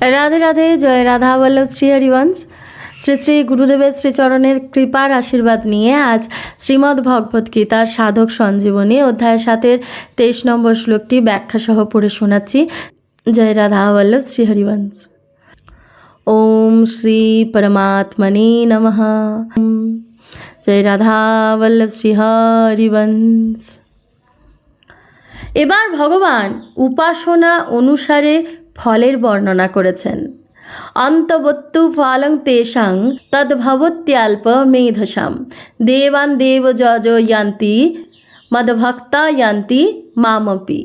রাধে রাধে, জয় রাধা বল্লভ শ্রী হরিবংশ। শ্রী শ্রী গুরুদেবের শ্রীচরণের কৃপার আশীর্বাদ নিয়ে আজ শ্রীমদ্ ভগবত গীতার সাধক সঞ্জীবনী অধ্যায় সাতের তেইশ নম্বর শ্লোকটি ব্যাখ্যা সহ পড়ে শোনাচ্ছি। জয় রাধা বল্লভ শ্রী হরিবংশ। ওম শ্রী পরমাত্মনে নমঃ। জয় রাধা বল্লভ শ্রী হরিবংশ। এবার ভগবান উপাসনা অনুসারে ফলের বর্ণনা করেছেন। অন্তবত্তু ফলং তেষাং তদ্ভবত্যাল্প মেধসাম। দেবান দেব যজ ইয়ান্তি মদভক্তা ইয়ান্তি মামপি।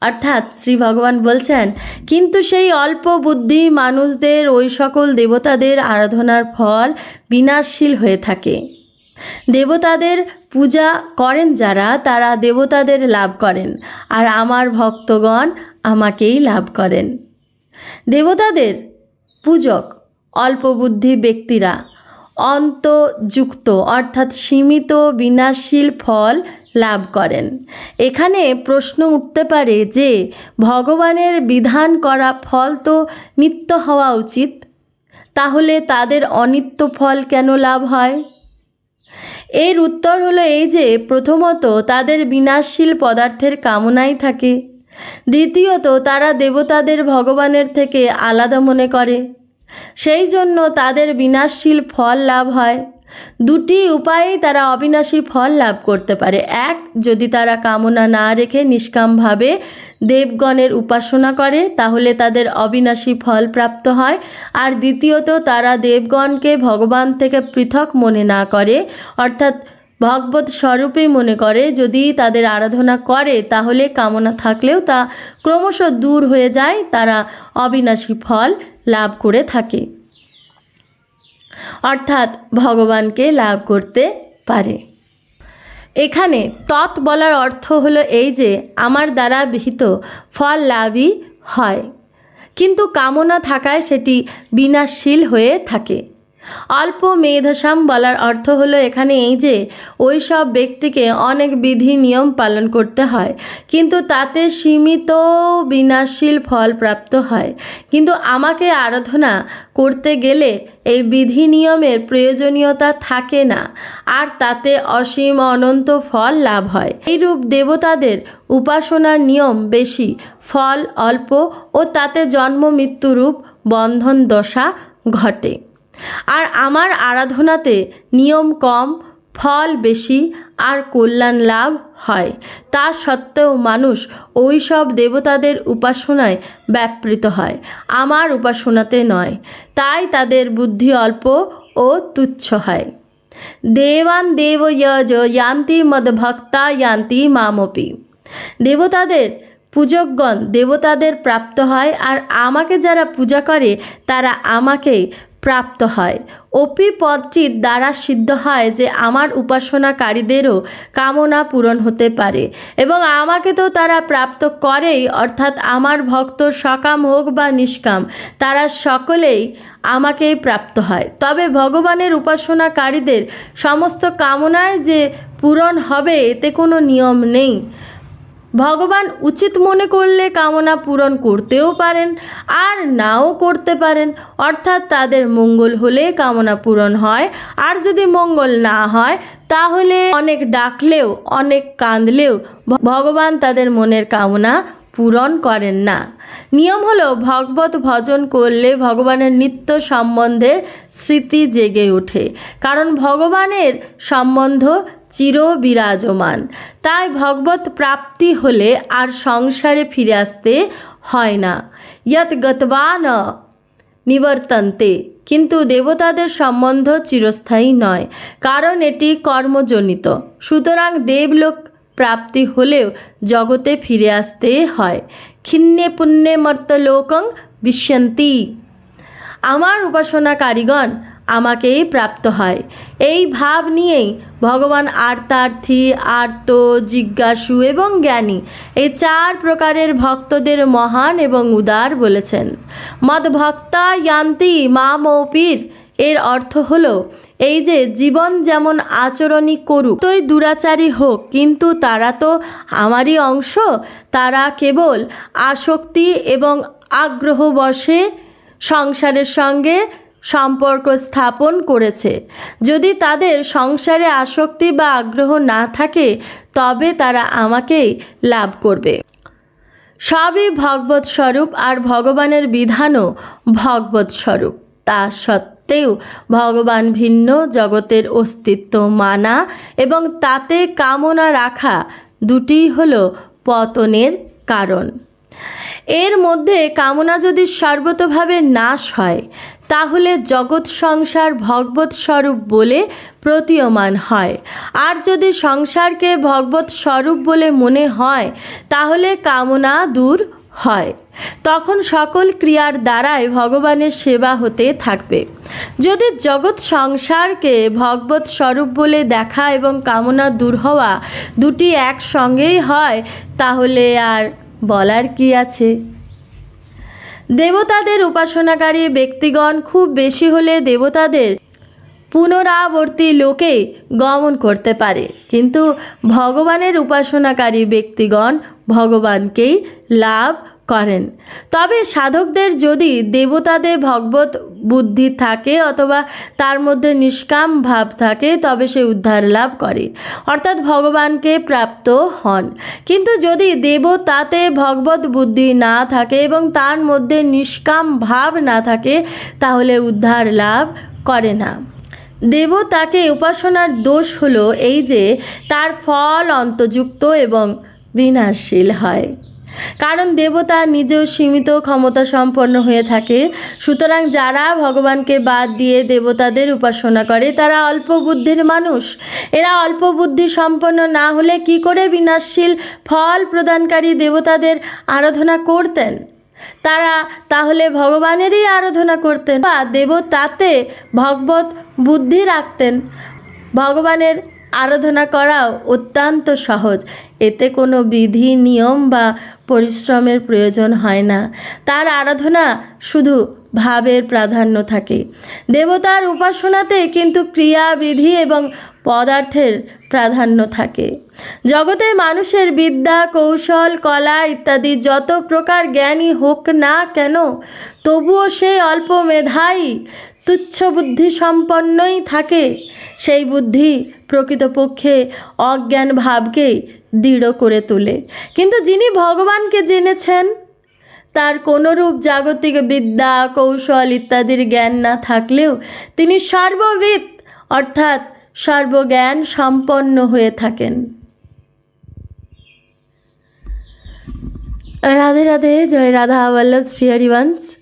অর্থাৎ শ্রী ভগবান বলছেন, কিন্তু সেই অল্প বুদ্ধি মানুষদের, ওই সকল দেবতাদের আরাধনার ফল বিনাশশীল হয়ে থাকে। দেবতাদের পূজা করেন যারা, তারা দেবতাদের লাভ করেন। আর আমার ভক্তগণ আমাকেই লাভ করেন। দেবতাদের পূজক অল্প বুদ্ধি ব্যক্তিরা অন্তযুক্ত অর্থাৎ সীমিত বিনাশীল ফল লাভ করেন। এখানে প্রশ্ন উঠতে পারে যে, ভগবানের বিধান করা ফল তো নিত্য হওয়া উচিত, তাহলে তাদের অনিত্য ফল কেন লাভ হয়? এর উত্তর হলো এই যে, প্রথমত তাদের বিনাশশীল পদার্থের কামনাই থাকে। দ্বিতীয়ত, তারা দেবতাদের ভগবানের থেকে আলাদা মনে করে। সেই জন্য তাদের বিনাশশীল ফল লাভ হয়। দুটি উপায়েই তারা অবিনাশী ফল লাভ করতে পারে। এক, যদি তারা কামনা না রেখে নিষ্কামভাবে দেবগণের উপাসনা করে, তাহলে তাদের অবিনাশী ফল প্রাপ্ত হয়। আর দ্বিতীয়ত, তারা দেবগণকে ভগবান থেকে পৃথক মনে না করে, অর্থাৎ ভগবত স্বরূপেই মনে করে, যদি তাদের আরাধনা করে, তাহলে কামনা থাকলেও তা ক্রমশ দূর হয়ে যায়, তারা অবিনাশী ফল লাভ করে থাকে। অর্থাৎ ভগবানকে লাভ করতে পারে। এখানে তৎ বলার অর্থ হলো এই যে, আমার দ্বারা বিহিত ফল লাভই হয়। কিন্তু কামনা থাকায় সেটি বিনাশশীল হয়ে থাকে। অল্প মেধাসাম বলার অর্থ হলো এখানে এই যে, ওই সব ব্যক্তিকে অনেক বিধি নিয়ম পালন করতে হয়। কিন্তু তাতে সীমিত বিনাশীল ফল প্রাপ্ত হয়। কিন্তু আমাকে আরাধনা করতে গেলে এই বিধি নিয়মের প্রয়োজনীয়তা থাকে না, আর তাতে অসীম অনন্ত ফল লাভ হয়। এইরূপ দেবতাদের উপাসনার নিয়ম বেশি, ফল অল্প, ও তাতে জন্ম মৃত্যুরূপ বন্ধন দশা ঘটে। আর আমার আরাধনাতে নিয়ম কম, ফল বেশি আর কল্যাণ লাভ হয়। তা সত্ত্বেও মানুষ ওই সব দেবতাদের উপাসনায় ব্যাপৃত হয়, আমার উপাসনাতে নয়। তাই তাদের বুদ্ধি অল্প ও তুচ্ছ হয়। দেবান দেব যজ ইয়ান্তি মদভক্তা ইয়ান্তি মামপি। দেবতাদের পূজকগণ দেবতাদের প্রাপ্ত হয় আর আমাকে যারা পূজা করে তারা আমাকেই প্রাপ্ত হয়। অপি পদটির দ্বারা সিদ্ধ হয় যে আমার উপাসনাকারীদেরও কামনা পূরণ হতে পারে এবং আমাকে তো তারা প্রাপ্ত করেই, অর্থাৎ আমার ভক্ত সকাম হোক বা নিষ্কাম, তারা সকলেই আমাকেই প্রাপ্ত হয়। তবে ভগবানের উপাসনাকারীদের সমস্ত কামনায় যে পূরণ হবে, এতে কোনো নিয়ম নেই। ভগবান উচিত মনে করলে কামনা পূরণ করতেও পারেন আর নাও করতে পারেন। অর্থাৎ তাদের মঙ্গল হলে কামনা পূরণ হয়। আর যদি মঙ্গল না হয়, তাহলে অনেক ডাকলেও, অনেক কাঁদলেও ভগবান তাদের মনের কামনা পূরণ করেন না। নিয়ম হলো ভগবত ভজন করলে ভগবানের নিত্য সম্বন্ধের স্মৃতি জেগে ওঠে। কারণ ভগবানের সম্বন্ধ চির বিরাজমান তাই ভগবত প্রাপ্তি হলে আর সংসারে ফিরে আসতে হয় না। ইয়ত গতবান নিবর্তন্তে। কিন্তু দেবতাদের সম্বন্ধ চিরস্থায়ী নয়, কারণ এটি কর্মজনিত। সুতরাং দেবলোক প্রাপ্তি হলেও জগতে ফিরে আসতে হয়। খিন্নে পুণ্যে মর্তলোকং বিশ্বন্তি আমার উপাসনাকারীগণ আমাকেই প্রাপ্ত হয়। এই ভাব নিয়েই ভগবান আর্তার্থী, আর্ত, জিজ্ঞাসু এবং জ্ঞানী এই চার প্রকারের ভক্তদের মহান এবং উদার বলেছেন। মদ ভক্তা ইয়ান্তি মা মৌপির এর অর্থ হলো এই যে জীবন যেমন আচরণই করুক তোই দুরাচারী হোক, কিন্তু তারা তো আমারই অংশ, তারা কেবল আসক্তি এবং আগ্রহ বসে সংসারের সঙ্গে সম্পর্ক স্থাপন করেছে। যদি তাদের সংসারে আসক্তি বা আগ্রহ না থাকে, তবে তারা আমাকেই লাভ করবে। সবই ভগবত স্বরূপ আর ভগবানের বিধানও ভগবত স্বরূপ তা সত্ত্বেও ভগবান ভিন্ন, জগতের অস্তিত্ব মানা এবং তাতে কামনা রাখা দুটিই হলো পতনের কারণ। এর মধ্যে কামনা যদি সর্বতভাবে নাশ হয়, তাহলে জগৎ সংসার ভগবত স্বরূপ বলে প্রতীয়মান হয়। আর যদি সংসারকে ভগবত স্বরূপ বলে মনে হয়, তাহলে কামনা দূর হয়। তখন সকল ক্রিয়ার দ্বারাই ভগবানের সেবা হতে থাকবে। যদি জগৎ সংসারকে ভগবত স্বরূপ বলে দেখা এবং কামনা দূর হওয়া দুটি একসঙ্গেই হয়, তাহলে আর বলার কি আছে? দেবতাদের উপাসনাকারী ব্যক্তিগণ খুব বেশি হলে দেবতাদের পুনরাবর্তী লোকে গমন করতে পারে। কিন্তু ভগবানের উপাসনাকারী ব্যক্তিগণ ভগবানকেই লাভ করেন। তবে সাধকদের যদি দেবতাদের ভগবত বুদ্ধি থাকে অথবা তার মধ্যে নিষ্কাম ভাব থাকে, তবে সে উদ্ধার লাভ করে, অর্থাৎ ভগবানকে প্রাপ্ত হন। কিন্তু যদি দেবতাতে ভগবত বুদ্ধি না থাকে এবং তার মধ্যে নিষ্কাম ভাব না থাকে, তাহলে উদ্ধার লাভ করে না। দেবতাকে উপাসনার দোষ হলো এই যে, তার ফল অন্তযুক্ত এবং বিনাশীল হয়। কারণ দেবতা নিজেও সীমিত ক্ষমতা সম্পন্ন হয়ে থাকে। সুতরাং যারা ভগবানকে বাদ দিয়ে দেবতাদের উপাসনা করে, তারা অল্প বুদ্ধির মানুষ। এরা অল্প বুদ্ধি সম্পন্ন না হলে কি করে বিনাশশীল ফল প্রদানকারী দেবতাদের আরাধনা করতেন? তারা তাহলে ভগবানেরই আরাধনা করতেন বা দেবতাতে ভগবত বুদ্ধি রাখতেন। ভগবানের আরাধনা করাও অত্যন্ত সহজ। এতে কোনো বিধি, নিয়ম বা পরিশ্রমের প্রয়োজন হয় না। তার আরাধনা শুধু ভাবের প্রাধান্য থাকে। দেবতার উপাসনাতে কিন্তু ক্রিয়া, বিধি এবং পদার্থের প্রাধান্য থাকে। জগতে মানুষের বিদ্যা, কৌশল, কলা ইত্যাদি যত প্রকার জ্ঞানই হোক না কেন, তবুও সে অল্প মেধাই তুচ্ছ বুদ্ধি সম্পন্নই থাকে। সেই বুদ্ধি প্রকৃতপক্ষে অজ্ঞান ভাবকে দৃঢ় করে তোলে। কিন্তু যিনি ভগবানকে জেনেছেন, তার কোনোরূপ জাগতিক বিদ্যা, কৌশল ইত্যাদির জ্ঞান না থাকলেও তিনি সর্ববিদ অর্থাৎ সর্বজ্ঞান সম্পন্ন হয়ে থাকেন। রাধে রাধে, জয় রাধা বল্লভ শ্রী হরিবংশ।